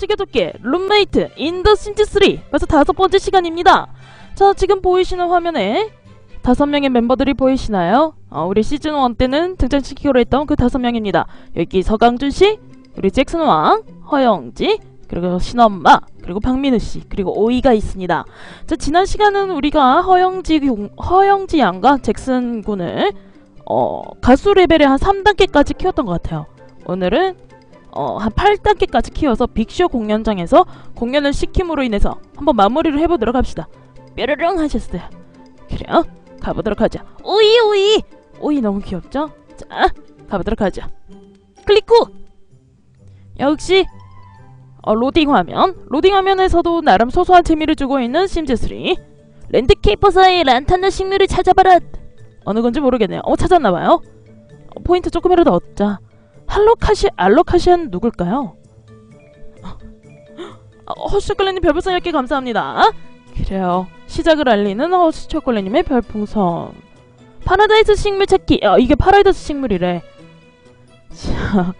시계도끼 룸메이트 인더 심즈 3 벌써 다섯 번째 시간입니다. 자 지금 보이시는 화면에 다섯 명의 멤버들이 보이시나요? 어, 우리 시즌 1 때는 등장시키기로 했던 그 다섯 명입니다. 여기 서강준 씨, 우리 잭슨 왕, 허영지, 그리고 신엄마, 그리고 박민우 씨, 그리고 오이가 있습니다. 자 지난 시간은 우리가 허영지 용- 허영지 양과 잭슨 군을 어, 가수 레벨의 한 3단계까지 키웠던 것 같아요. 오늘은 어, 한 8단계까지 키워서 빅쇼 공연장에서 공연을 시킴으로 인해서 한번 마무리를 해보도록 합시다. 뾰로롱 하셨어요. 그래요? 가보도록 하죠. 오이 오이! 오이 너무 귀엽죠? 자, 가보도록 하죠. 클릭 후! 역시 어, 로딩 화면. 로딩 화면에서도 나름 소소한 재미를 주고 있는 심즈3. 랜드케이퍼 사이 란탄나 식물을 찾아봐라! 어느 건지 모르겠네요. 어, 찾았나봐요. 어, 포인트 조금이라도 얻자. 할로카시 알로카시안 누굴까요? 어, 허슈초콜릿님 별풍선 10개 감사합니다. 그래요. 시작을 알리는 허슈초콜릿님의 별풍선. 파라다이스 식물 찾기. 어, 이게 파라다이스 식물이래. 자,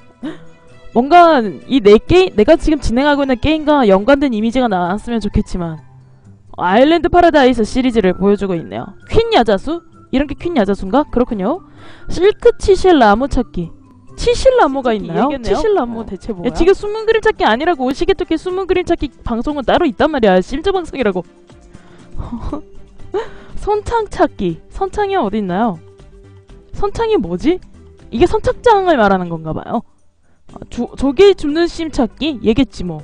뭔가 이 내 게임, 내가 지금 진행하고 있는 게임과 연관된 이미지가 나왔으면 좋겠지만 어, 아일랜드 파라다이스 시리즈를 보여주고 있네요. 퀸 야자수? 이런 게 퀸 야자수인가? 그렇군요. 실크 치실 나무 찾기. 치실 나무가 있나요? 얘기겠네요. 치실 나무 어. 대체 뭐야? 지금 숨은 그림 찾기 아니라고 오시게 토끼 숨은 그림 찾기 방송은 따로 있단 말이야. 심즈 방송이라고. 선창 찾기. 선창이 어디 있나요? 선창이 뭐지? 이게 선착장을 말하는 건가 봐요. 아, 주, 조개 줍는 심 찾기? 얘겠지 뭐.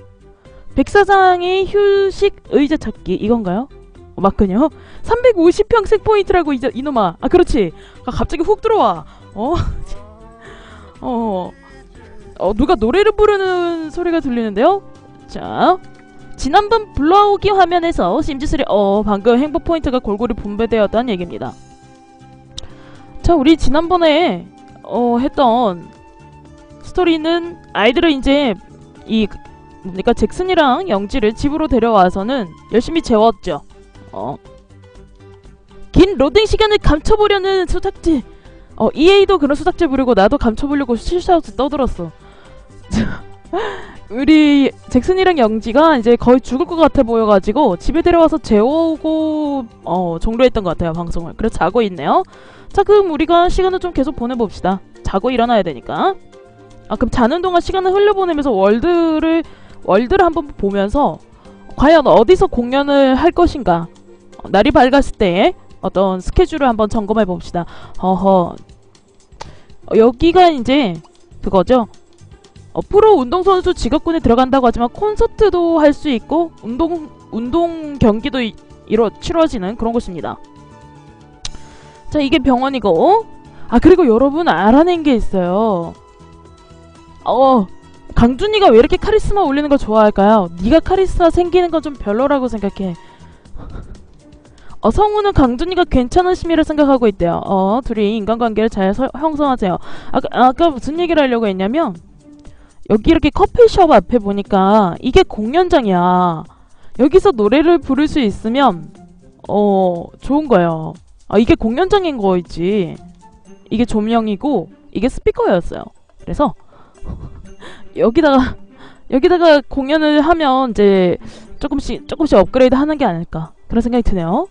백사장의 휴식 의자 찾기 이건가요? 어, 맞군요. 350평 색 포인트라고 이제 이놈아. 아 그렇지. 아, 갑자기 훅 들어와. 어. 어. 어 누가 노래를 부르는 소리가 들리는데요? 자. 지난번 불러오기 화면에서 심지3 어 방금 행복 포인트가 골고루 분배되었다는 얘기입니다. 자 우리 지난번에 어 했던 스토리는 아이들을 이제 이 뭡니까 잭슨이랑 영지를 집으로 데려와서는 열심히 재웠죠. 어. 긴 로딩 시간을 감춰보려는 수작지. 어 EA도 그런 수작질 부리고 나도 감춰보려고 실수하고 떠들었어. 우리 잭슨이랑 영지가 이제 거의 죽을 것 같아 보여가지고 집에 데려와서 재우고 어 종료했던 것 같아요 방송을. 그래서 자고 있네요. 자 그럼 우리가 시간을 좀 계속 보내봅시다. 자고 일어나야 되니까. 아 그럼 자는 동안 시간을 흘려보내면서 월드를 월드를 한번 보면서 과연 어디서 공연을 할 것인가 어, 날이 밝았을 때 어떤 스케줄을 한번 점검해 봅시다. 어허 어, 여기가 이제 그거죠. 어, 프로 운동선수 직업군에 들어간다고 하지만 콘서트도 할 수 있고 운동 운동 경기도 이, 이루 치러지는 그런 곳입니다. 자 이게 병원이고 아 그리고 여러분 알아낸 게 있어요. 어 강준이가 왜 이렇게 카리스마 올리는 걸 좋아할까요? 네가 카리스마 생기는 건 좀 별로라고 생각해. 어, 성우는 강준이가 괜찮은 심의를 생각하고 있대요. 어, 둘이 인간관계를 잘 서- 형성하세요. 아까, 아까 무슨 얘기를 하려고 했냐면, 여기 이렇게 커피숍 앞에 보니까 이게 공연장이야. 여기서 노래를 부를 수 있으면, 어, 좋은 거예요. 아, 이게 공연장인 거있지. 이게 조명이고, 이게 스피커였어요. 그래서, 여기다가, 여기다가 공연을 하면 이제 조금씩, 조금씩 업그레이드 하는 게 아닐까. 그런 생각이 드네요.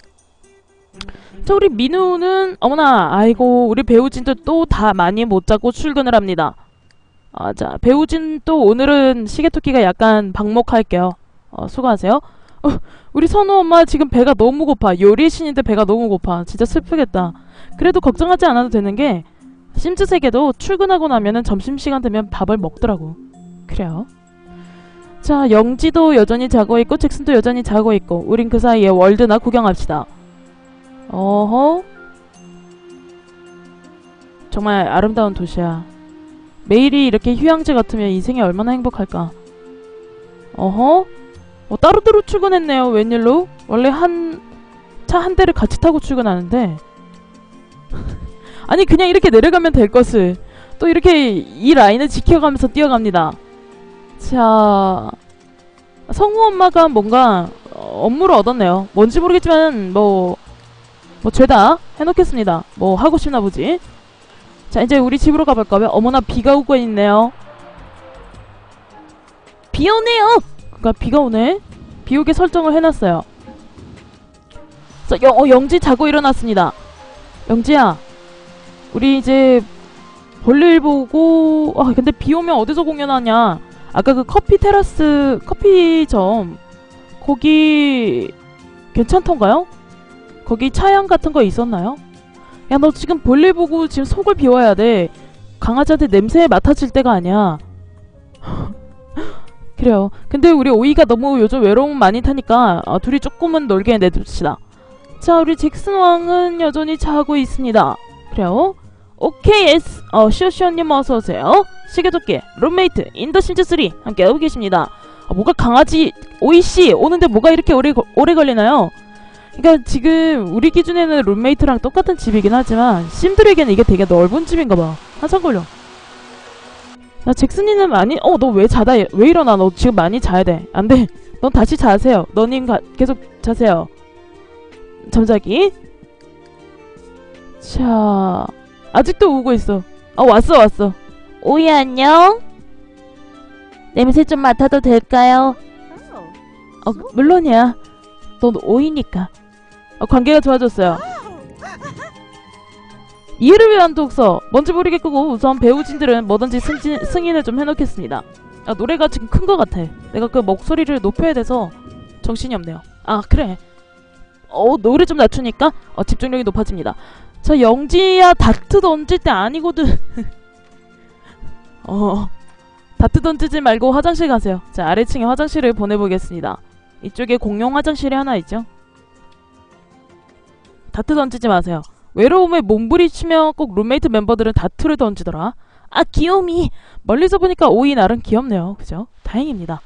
자 우리 민우는 어머나 아이고 우리 배우진도 또 다 많이 못 자고 출근을 합니다. 아, 자 배우진 또 오늘은 시계토끼가 약간 방목할게요. 어, 수고하세요. 어, 우리 선우 엄마 지금 배가 너무 고파. 요리 신인데 배가 너무 고파. 진짜 슬프겠다. 그래도 걱정하지 않아도 되는 게 심즈 세계도 출근하고 나면은 점심시간 되면 밥을 먹더라고. 그래요. 자 영지도 여전히 자고 있고 잭슨도 여전히 자고 있고 우린 그 사이에 월드나 구경합시다. 어허. 정말 아름다운 도시야. 매일이 이렇게 휴양지 같으면 인생이 얼마나 행복할까. 어허. 어, 따로따로 출근했네요. 웬일로? 원래 한 차 한 대를 같이 타고 출근하는데. 아니 그냥 이렇게 내려가면 될 것을 또 이렇게 이 라인을 지켜가면서 뛰어갑니다. 자 성우 엄마가 뭔가 어, 업무를 얻었네요. 뭔지 모르겠지만 뭐 뭐 죄다 해놓겠습니다. 뭐 하고 싶나 보지. 자 이제 우리 집으로 가볼까요? 어머나 비가 오고 있네요. 비 오네요! 그니까 비가 오네? 비 오게 설정을 해놨어요. 자, 영, 어, 영지 자고 일어났습니다. 영지야, 우리 이제 볼일 보고, 아, 근데 비 오면 어디서 공연하냐? 아까 그 커피 테라스, 커피점, 거기, 괜찮던가요? 거기 차양 같은 거 있었나요? 야, 너 지금 볼일 보고 지금 속을 비워야 돼. 강아지한테 냄새 맡아질 때가 아니야. 그래요. 근데 우리 오이가 너무 요즘 외로움 많이 타니까 어, 둘이 조금은 놀게 내둡시다. 자, 우리 잭슨 왕은 여전히 자고 있습니다. 그래요. 오케이, 에스. 어, 시오시오님 어서오세요. 시계도끼, 룸메이트, 인더 심즈3 함께하고 계십니다. 아, 뭐가 강아지, 오이씨, 오는데 뭐가 이렇게 오래, 거- 오래 걸리나요? 그러니까 지금 우리 기준에는 룸메이트랑 똑같은 집이긴 하지만 심들에게는 이게 되게 넓은 집인가 봐. 한참 걸려. 나 잭슨이는 많이 어 너 왜 자다 왜 일어나 너 지금 많이 자야 돼. 안 돼. 넌 다시 자세요. 너님 가, 계속 자세요. 잠자기. 자 아직도 우고 있어. 어 왔어 왔어. 오이 안녕. 냄새 좀 맡아도 될까요? 어 물론이야. 넌 오이니까. 어, 관계가 좋아졌어요. 이해를 위한 독서. 뭔지 모르겠고 우선 배우진들은 뭐든지 승진, 승인을 좀 해놓겠습니다. 아 노래가 지금 큰 것 같아. 내가 그 목소리를 높여야 돼서 정신이 없네요. 아 그래. 어 노래 좀 낮추니까 어, 집중력이 높아집니다. 저 영지야 다트 던질 때 아니거든. 어 다트 던지지 말고 화장실 가세요. 자 아래층에 화장실을 보내보겠습니다. 이쪽에 공용 화장실이 하나 있죠. 다트 던지지 마세요. 외로움에 몸부림치며 꼭 룸메이트 멤버들은 다트를 던지더라. 아 귀요미 멀리서 보니까 오이 나름 귀엽네요. 그죠? 다행입니다.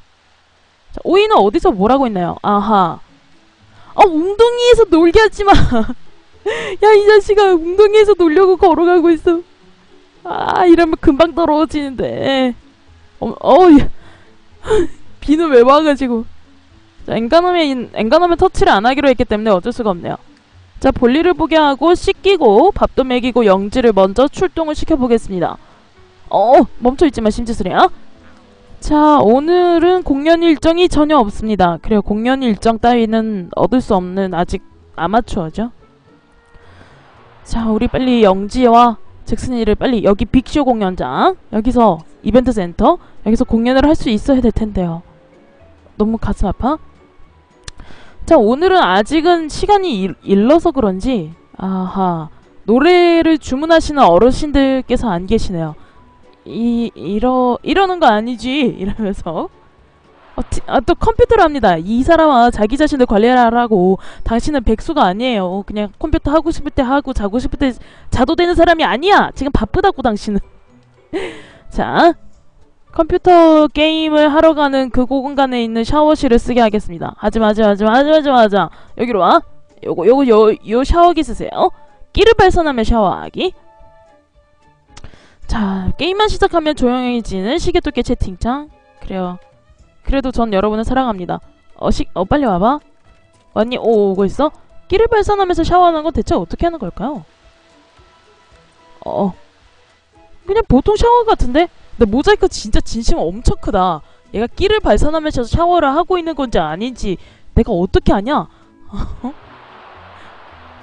자, 오이는 어디서 뭐라고 있나요? 아하. 아 웅덩이에서 놀게 하지 마. 야 이 자식아 웅덩이에서 놀려고 걸어가고 있어. 아 이러면 금방 더러워지는데. 어, 어 야. 비는 왜 와가지고. 자, 엔간하면 엔간하면 터치를 안 하기로 했기 때문에 어쩔 수가 없네요. 자, 볼일을 보게 하고 씻기고 밥도 먹이고 영지를 먼저 출동을 시켜보겠습니다. 어, 멈춰있지 마 심지스레야. 자, 오늘은 공연 일정이 전혀 없습니다. 그래요, 공연 일정 따위는 얻을 수 없는 아직 아마추어죠. 자, 우리 빨리 영지와 잭슨이를 빨리 여기 빅쇼 공연장 여기서 이벤트 센터 여기서 공연을 할 수 있어야 될 텐데요. 너무 가슴 아파? 자 오늘은 아직은 시간이 일, 일러서 그런지 아하 노래를 주문하시는 어르신들께서 안 계시네요. 이 이러 이러는 거 아니지 이러면서 어, 티- 아, 또 컴퓨터를 합니다. 이 사람아 자기 자신을 관리하라고 당신은 백수가 아니에요. 그냥 컴퓨터 하고 싶을 때 하고 자고 싶을 때 자도 되는 사람이 아니야. 지금 바쁘다고 당신은. 자 컴퓨터 게임을 하러 가는 그 공간에 있는 샤워실을 쓰게 하겠습니다. 하지마 하지마 하지마 하지마 하지마 하지마 여기로 와. 요거 요거 요, 요 샤워기 쓰세요. 끼를 발산하며 샤워하기. 자 게임만 시작하면 조용해지는 시계토끼 채팅창. 그래요. 그래도 전 여러분을 사랑합니다. 어, 시, 어 빨리 와봐. 왔니? 오 오고 있어? 끼를 발산하면서 샤워하는 건 대체 어떻게 하는 걸까요? 어 그냥 보통 샤워 같은데? 근데 모자이크 진짜 진심 엄청 크다. 얘가 끼를 발산하면서 샤워를 하고 있는 건지 아닌지 내가 어떻게 아냐?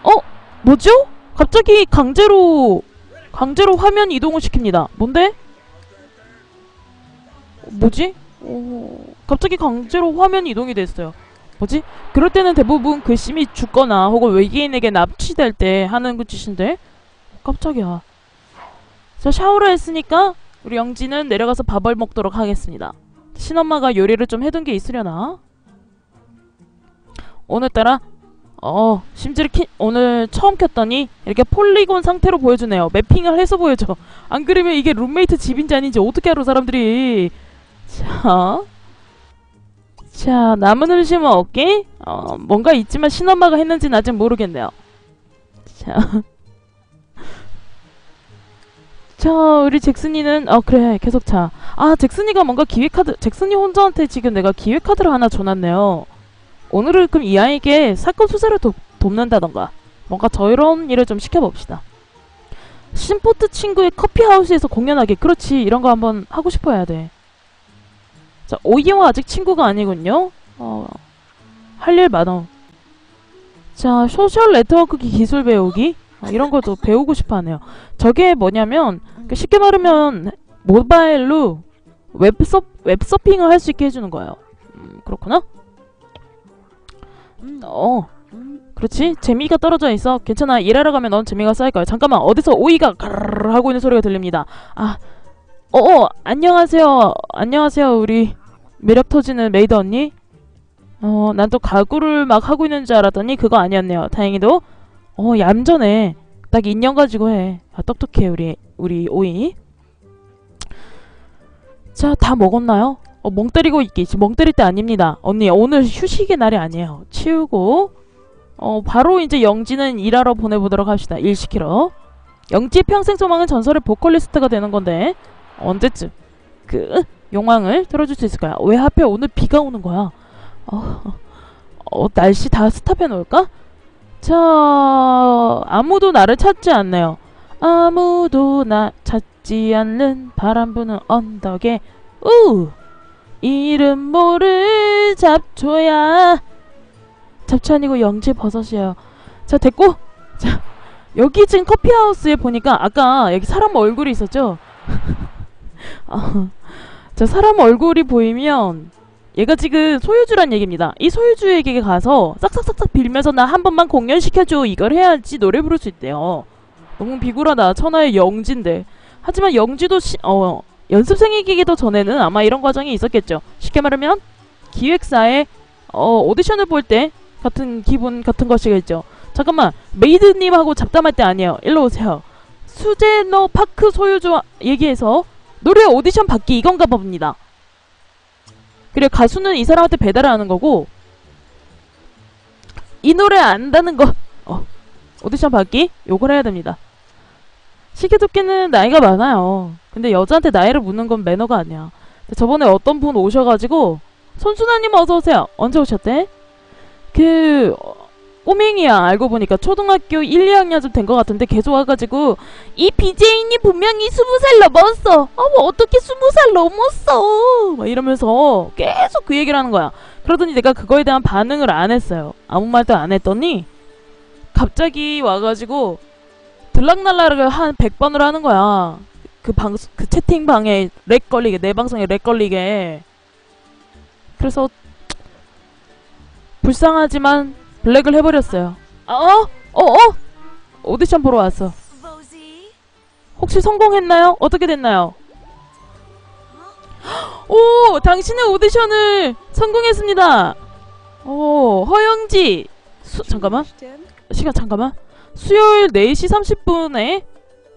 어? 뭐죠? 갑자기 강제로 강제로 화면 이동을 시킵니다. 뭔데? 어, 뭐지? 어, 갑자기 강제로 화면 이동이 됐어요. 뭐지? 그럴 때는 대부분 괘씸이 죽거나 혹은 외계인에게 납치될 때 하는 그 짓인데 깜짝이야. 자 샤워를 했으니까 우리 영지는 내려가서 밥을 먹도록 하겠습니다. 신엄마가 요리를 좀 해둔 게 있으려나? 오늘따라 어 심지어 키, 오늘 처음 켰더니 이렇게 폴리곤 상태로 보여주네요. 매핑을 해서 보여줘. 안 그러면 이게 룸메이트 집인지 아닌지 어떻게 알아 사람들이. 자, 자 남은 음식은 없게 어, 뭔가 있지만 신엄마가 했는지는 아직 모르겠네요. 자. 자, 우리 잭슨이는 어 그래 계속 자. 아 잭슨이가 뭔가 기획 카드 잭슨이 혼자한테 지금 내가 기획 카드를 하나 줘놨네요. 오늘은 그럼 이 아이에게 사건 수사를 도, 돕는다던가 뭔가 저런 일을 좀 시켜봅시다. 심포트 친구의 커피하우스에서 공연하기 그렇지 이런 거 한번 하고 싶어야 돼. 자, 오이와 아직 친구가 아니군요. 어, 할 일 많어. 자, 소셜 네트워크 기- 기술 배우기. 어, 이런 것도 배우고 싶어 하네요. 저게 뭐냐면, 그 쉽게 말하면, 모바일로 웹서, 웹서핑을 할 수 있게 해주는 거예요. 음, 그렇구나? 어, 그렇지. 재미가 떨어져 있어. 괜찮아. 일하러 가면 넌 재미가 쌓일 거야. 잠깐만, 어디서 오이가 가르르 하고 있는 소리가 들립니다. 아, 어, 어, 안녕하세요. 안녕하세요, 우리 매력 터지는 메이드 언니. 어, 난 또 가구를 막 하고 있는 줄 알았더니 그거 아니었네요. 다행히도. 어, 얌전해. 딱 인형 가지고 해. 아, 똑똑해, 우리, 우리 오이. 자, 다 먹었나요? 어, 멍 때리고 있기. 지금 멍 때릴 때 아닙니다. 언니, 오늘 휴식의 날이 아니에요. 치우고, 어, 바로 이제 영지는 일하러 보내보도록 합시다. 일 시키러. 영지의 평생 소망은 전설의 보컬리스트가 되는 건데, 언제쯤 그 욕망을 들어줄 수 있을까요? 왜 하필 오늘 비가 오는 거야? 어, 어 날씨 다 스탑해 놓을까? 자, 아무도 나를 찾지 않네요. 아무도 나 찾지 않는 바람 부는 언덕에 우 이름 모를 잡초야 잡초 아니고 영지 버섯이에요. 자 됐고 자 여기 지금 커피하우스에 보니까 아까 여기 사람 얼굴이 있었죠? 어, 자 사람 얼굴이 보이면 얘가 지금 소유주란 얘기입니다. 이 소유주에게 가서 싹싹싹싹 빌면서 나 한 번만 공연시켜줘 이걸 해야지 노래 부를 수 있대요. 너무 비굴하다. 천하의 영지인데. 하지만 영지도 시, 어, 연습생이기도 전에는 아마 이런 과정이 있었겠죠. 쉽게 말하면 기획사에 어, 오디션을 볼 때 같은 기분 같은 것이겠죠. 잠깐만 메이드님하고 잡담할 때 아니에요. 일로 오세요. 수제너 파크 소유주 얘기해서 노래 오디션 받기 이건가 봅니다. 그래 가수는 이 사람한테 배달을 하는 거고 이 노래 안다는 거 어, 오디션 받기 요걸 해야 됩니다. 시계토끼는 나이가 많아요. 근데 여자한테 나이를 묻는 건 매너가 아니야. 저번에 어떤 분 오셔가지고 손순아님 어서 오세요. 언제 오셨대? 그 어, 꼬맹이야 알고 보니까 초등학교 1, 2학년쯤 된 것 같은데 계속 와가지고 이 BJ님 분명히 스무 살 넘었어. 어머 어떻게 스무 살 넘었어? 막 이러면서 계속 그 얘기를 하는 거야. 그러더니 내가 그거에 대한 반응을 안 했어요. 아무 말도 안 했더니 갑자기 와가지고 들락날락을 한 100번을 하는 거야. 그 방, 그 채팅방에 렉 걸리게, 내 방송에 렉 걸리게. 그래서 불쌍하지만 블랙을 해버렸어요. 아, 어? 어? 어? 오디션 보러 왔어. 혹시 성공했나요? 어떻게 됐나요? 오! 당신의 오디션을 성공했습니다! 오, 허영지! 수, 잠깐만. 시간 잠깐만. 수요일 4시 30분에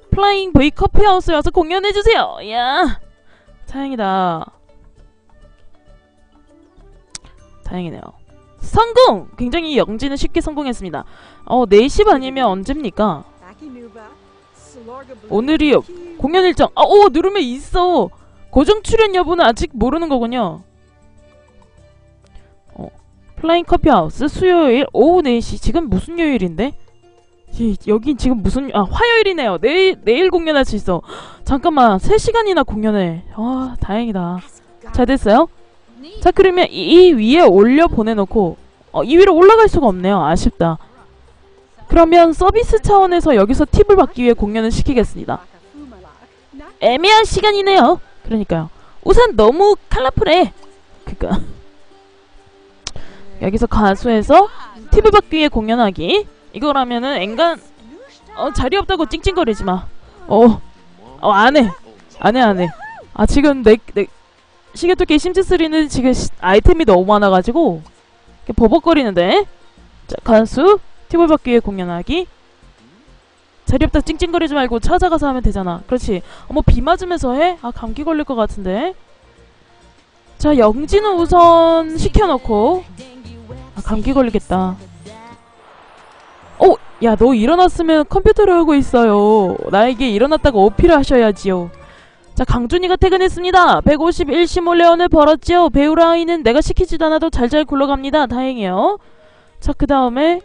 플라잉 V 커피하우스에 와서 공연해주세요! 야 다행이다. 다행이네요. 성공! 굉장히 영지는 쉽게 성공했습니다. 어, 4시 반이면 언제입니까? 오늘이 공연 일정. 아, 오, 누르면 있어. 고정 출연 여부는 아직 모르는 거군요. 어, 플라잉 커피 하우스 수요일 오후 4시. 지금 무슨 요일인데? 이, 여긴 지금 무슨 아, 화요일이네요. 내일 내일 공연할 수 있어. 잠깐만. 3시간이나 공연해. 아, 다행이다. 잘 됐어요? 자, 그러면 이, 이 위에 올려 보내 놓고 어, 이 위로 올라갈 수가 없네요. 아쉽다. 그러면 서비스 차원에서 여기서 팁을 받기 위해 공연을 시키겠습니다. 애매한 시간이네요. 그러니까요. 우선 너무 컬러풀해. 그니까 여기서 가수에서 팁을 받기 위해 공연하기. 이거라면은 앵간 어 자리 없다고 찡찡거리지 마. 어, 어 안해, 안해 안해. 아 지금 내 내 시계토끼 심즈 3는 지금 시, 아이템이 너무 많아가지고 버벅거리는데. 자 가수 팁을 받기 위해 공연하기. 자리 없다 찡찡거리지 말고 찾아가서 하면 되잖아. 그렇지. 어머 비 맞으면서 해? 아 감기 걸릴 것 같은데. 자 영지는 우선 시켜놓고 아 감기 걸리겠다. 어, 야너 일어났으면 컴퓨터를 하고 있어요. 나에게 일어났다고 어필을 하셔야지요. 자 강준이가 퇴근했습니다. 151시 몰래 오늘 벌었지요. 배우라 아이는 내가 시키지도 않아도 잘잘 굴러갑니다. 다행이에요. 자 그 다음에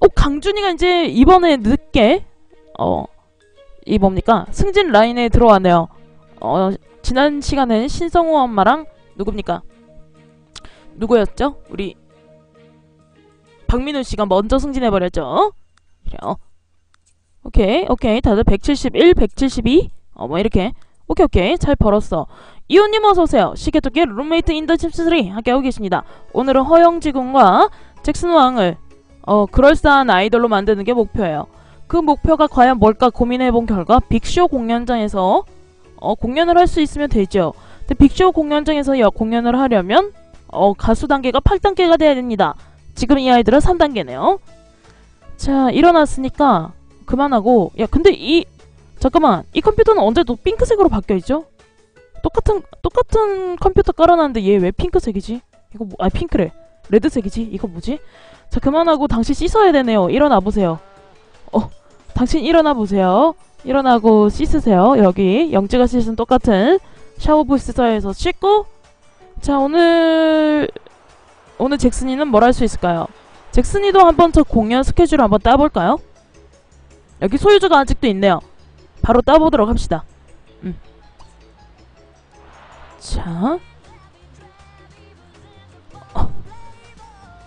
어 강준이가 이제 이번에 늦게 어 이 뭡니까 승진 라인에 들어왔네요. 어 지난 시간엔 신성우 엄마랑 누굽니까? 누구였죠? 우리 박민우 씨가 먼저 승진해 버렸죠. 그래요. 오케이, 오케이. 다들 171, 172. 어, 뭐 이렇게. 오케이, 오케이. 잘 벌었어. 이호님 어서 오세요. 시계토끼 룸메이트 인더 칩스3 함께하고 계십니다. 오늘은 허영지 군과 잭슨 왕을 어, 그럴싸한 아이돌로 만드는 게 목표예요. 그 목표가 과연 뭘까 고민해본 결과 빅쇼 공연장에서 어, 공연을 할 수 있으면 되죠. 근데 빅쇼 공연장에서 여, 공연을 하려면 어, 가수 단계가 8단계가 돼야 됩니다. 지금 이 아이들은 3단계네요. 자, 일어났으니까 그만하고 야, 근데 이 잠깐만. 이 컴퓨터는 언제 또 핑크색으로 바뀌어 있죠? 똑같은 똑같은 컴퓨터 깔아놨는데 얘 왜 핑크색이지? 이거 뭐, 아 핑크래. 레드색이지? 이거 뭐지? 자, 그만하고 당신 씻어야 되네요. 일어나 보세요. 어, 당신 일어나 보세요. 일어나고 씻으세요. 여기 영지가 씻은 똑같은 샤워 부스에서 씻고 자, 오늘 오늘 잭슨이는 뭘 할 수 있을까요? 잭슨이도 한번 저 공연 스케줄 한번 따볼까요? 여기 소유주가 아직도 있네요. 바로 따보도록 합시다. 음. 자. 어.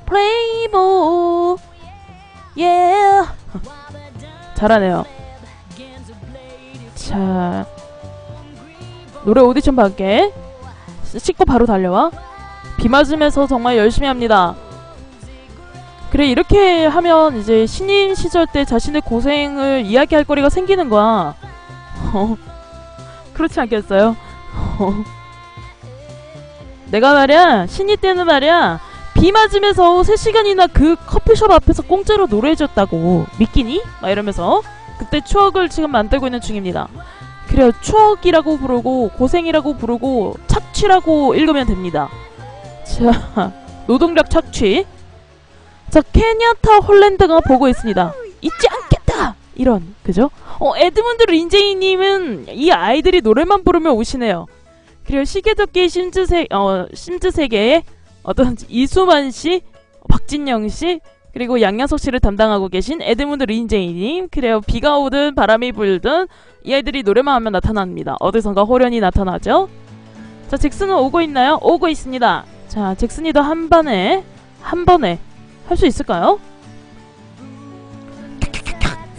플레이보. 예. 잘하네요. 자. 노래 오디션 받게. 씻고 바로 달려와. 비 맞으면서 정말 열심히 합니다. 그래 이렇게 하면 이제 신인 시절 때 자신의 고생을 이야기할 거리가 생기는 거야. 어, 그렇지 않겠어요? 어. 내가 말이야 신인 때는 말이야 비 맞으면서 3시간이나 그 커피숍 앞에서 공짜로 노래해줬다고 믿기니? 막 이러면서 그때 추억을 지금 만들고 있는 중입니다. 그래요 추억이라고 부르고 고생이라고 부르고 착취라고 읽으면 됩니다. 자 노동력 착취 자 케냐타 홀랜드가 보고 있습니다. 않겠다. 이런 그죠? 어 에드문드 린제이님은 이 아이들이 노래만 부르면 오시네요. 그리고 시계토끼 심즈세 어 심즈세계의 어떤 이수만 씨, 박진영 씨 그리고 양양석 씨를 담당하고 계신 에드문드 린제이님 그래요 비가 오든 바람이 불든 이 아이들이 노래만 하면 나타납니다. 어디선가 호련히 나타나죠. 자 잭슨은 오고 있나요? 오고 있습니다. 자 잭슨이도 한 번에 한 번에 할 수 있을까요?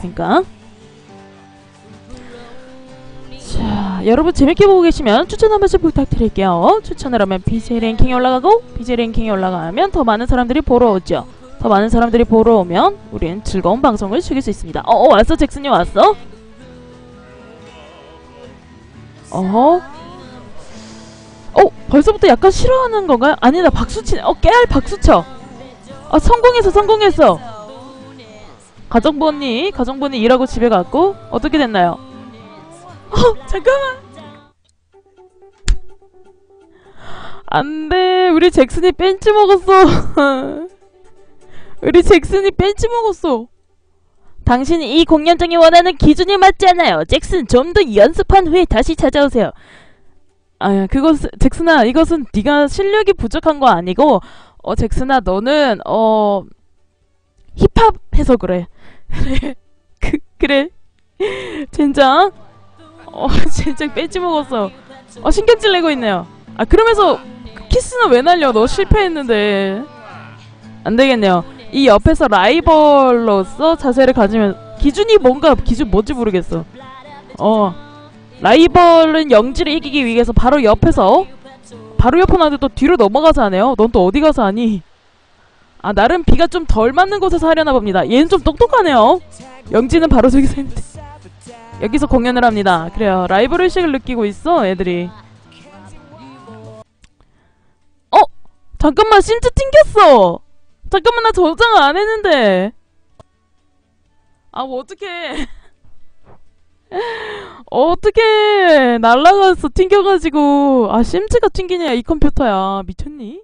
그러니까. 자 여러분 재밌게 보고 계시면 추천 한 번씩 부탁드릴게요. 추천을 하면 BJ 랭킹이 올라가고 BJ 랭킹이 올라가면 더 많은 사람들이 보러 오죠. 더 많은 사람들이 보러 오면 우린 즐거운 방송을 즐길 수 있습니다. 어, 어 왔어 잭슨이 왔어? 어허? 어 벌써부터 약간 싫어하는 건가요? 아니다 박수치네 어 깨알 박수쳐. 아 성공했어 성공했어 가정부 언니 가정부 언니 일하고 집에 갔고 어떻게 됐나요? 어 잠깐만. 안 돼. 우리 잭슨이 벤치 먹었어. 우리 잭슨이 벤치 먹었어. 당신이 이 공연장이 원하는 기준이 맞지 않아요. 잭슨 좀 더 연습한 후에 다시 찾아오세요. 아 그것 잭슨아 이것은 네가 실력이 부족한 거 아니고 어 잭슨아 너는 어 힙합해서 그래 그 그래. 젠장? 어 젠장 빼지 먹었어. 어 신경질 내고 있네요. 아 그러면서 키스는 왜 날려? 너 실패했는데. 안 되겠네요. 이 옆에서 라이벌로서 자세를 가지면 기준이 뭔가 기준 뭔지 모르겠어. 어. 라이벌은 영지를 이기기 위해서 바로 옆에서 바로 옆에 나는데 또 뒤로 넘어가서 하네요. 넌 또 어디 가서 하니? 아 나름 비가 좀 덜 맞는 곳에서 하려나 봅니다. 얘는 좀 똑똑하네요. 영지는 바로 저기서 있는데 여기서 공연을 합니다. 그래요. 라이벌 의식을 느끼고 있어 애들이. 어? 잠깐만 심트 튕겼어. 잠깐만 나 저장 안 했는데. 아 뭐 어떡해. 어떻게 날라갔어 튕겨가지고 아 심즈가 튕기냐 이 컴퓨터야 미쳤니?